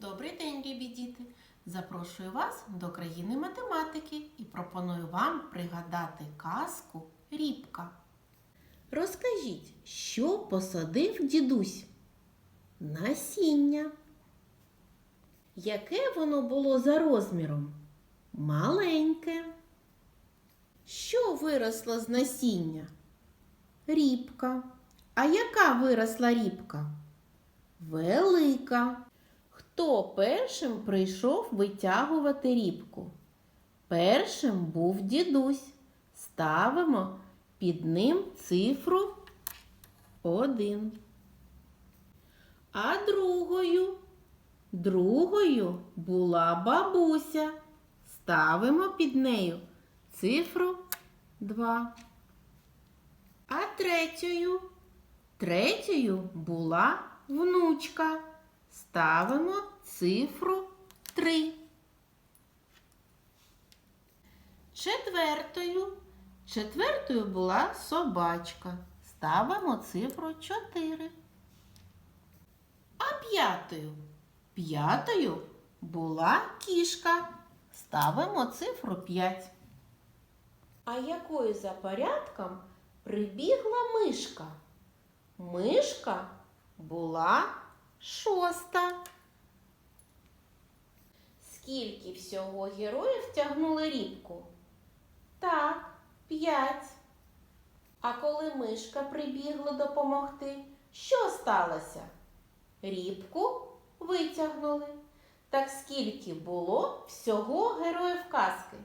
Добрий день, любі діти! Запрошую вас до країни математики і пропоную вам пригадати казку Рібка. Розкажіть, що посадив дідусь? Насіння. Яке воно було за розміром? Маленьке. Що виросло з насіння? Рібка. А яка виросла рібка? Велика. Хто першим прийшов витягувати рібку? Першим був дідусь. Ставимо під ним цифру один. А другою, другою була бабуся. Ставимо під нею цифру 2. А третьою, третьою була внучка. Ставимо цифру 3. Четвертою. Четвертою була собачка. Ставимо цифру 4. А п'ятою. П'ятою була кішка. Ставимо цифру 5. А якою за порядком прибігла мишка? Мишка була шоста. Скільки всього героїв тягнули рібку? Так, п'ять. А коли мишка прибігла допомогти, що сталося? Рібку витягнули. Так скільки було всього героїв казки?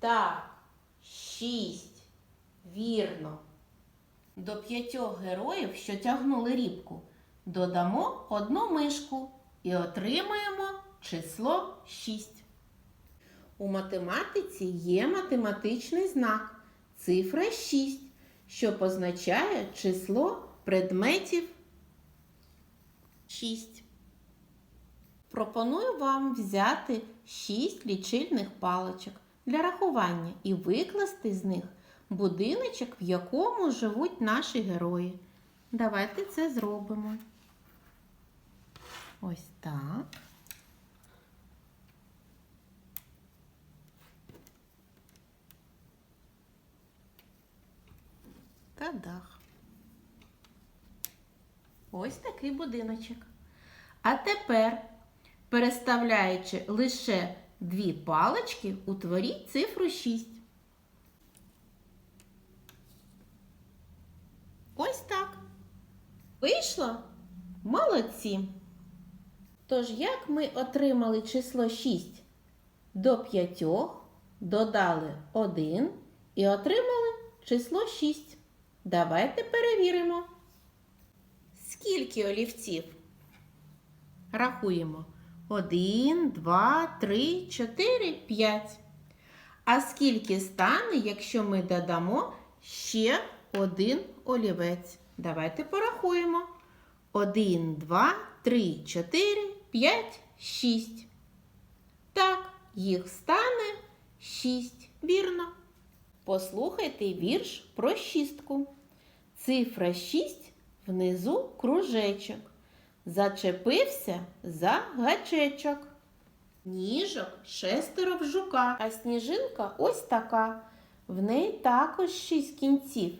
Так, шість. Вірно. До п'ятьох героїв, що тягнули рібку, додамо одну мишку і отримаємо число 6. У математиці є математичний знак цифра 6, що позначає число предметів 6. Пропоную вам взяти 6 лічильних паличок для рахування і викласти з них будиночок, в якому живуть наші герої. Давайте це зробимо. Ось так. Та дах. Ось такий будиночок. А тепер, переставляючи лише дві палички, утворіть цифру 6. Ось так. Вийшло? Молодці. Тож, як ми отримали число 6? До 5 додали 1 і отримали число 6. Давайте перевіримо. Скільки олівців? Рахуємо. 1, 2, 3, 4, 5. А скільки стане, якщо ми додамо ще один олівець? Давайте порахуємо. 1, 2, 3, 4, 5, 6. Так, їх стане 6. Вірно. Послухайте вірш про шістку. Цифра 6 внизу кружечок. Зачепився за гачечок. Ніжок шестеро в жука, а сніжинка ось така. В неї також шість кінців,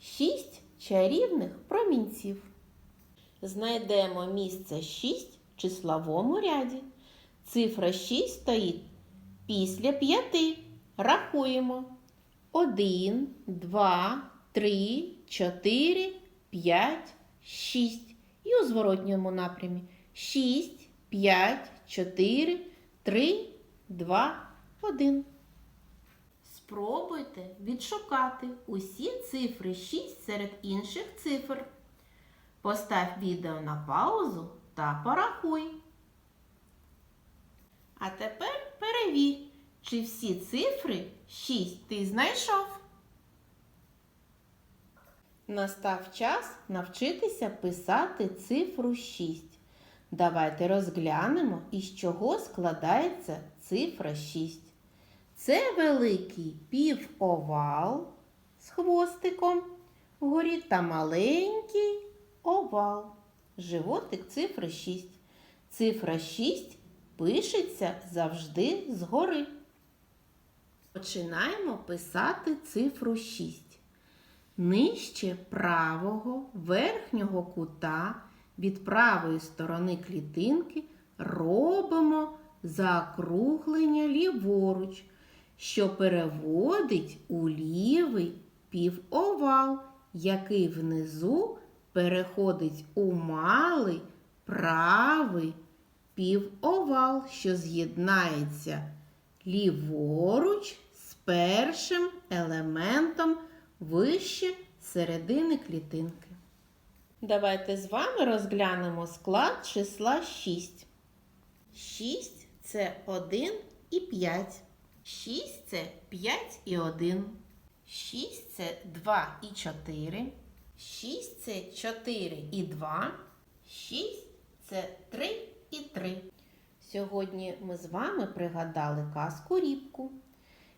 шість чарівних промінців. Знайдемо місце 6 в числовому ряді. Цифра 6 стоїть після 5. Рахуємо. 1, 2, 3, 4, 5, 6. І у зворотньому напрямі 6, 5, 4, 3, 2, 1. Спробуйте відшукати усі цифри 6 серед інших цифр. Постав відео на паузу та порахуй. А тепер перевір, чи всі цифри 6 ти знайшов. Настав час навчитися писати цифру 6. Давайте розглянемо, із чого складається цифра 6. Це великий півовал з хвостиком вгорі та маленький овал. Животик цифри 6. Цифра 6 пишеться завжди згори. Починаємо писати цифру 6. Нижче правого верхнього кута від правої сторони клітинки робимо заокруглення ліворуч, що переводить у лівий півовал, який внизу переходить у малий правий півовал, що з'єднається ліворуч з першим елементом вище середини клітинки. Давайте з вами розглянемо склад числа 6. 6 це 1 і 5. 6 це 5 і 1. 6 це 2 і 4. 6 це 4 і 2. 6 це 3 і 3. Сьогодні ми з вами пригадали казку рібку.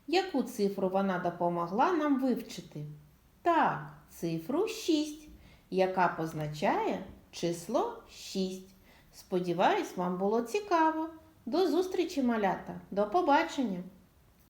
Яку цифру вона допомогла нам вивчити? Так, цифру 6, яка позначає число 6. Сподіваюсь, вам було цікаво. До зустрічі, малята. До побачення!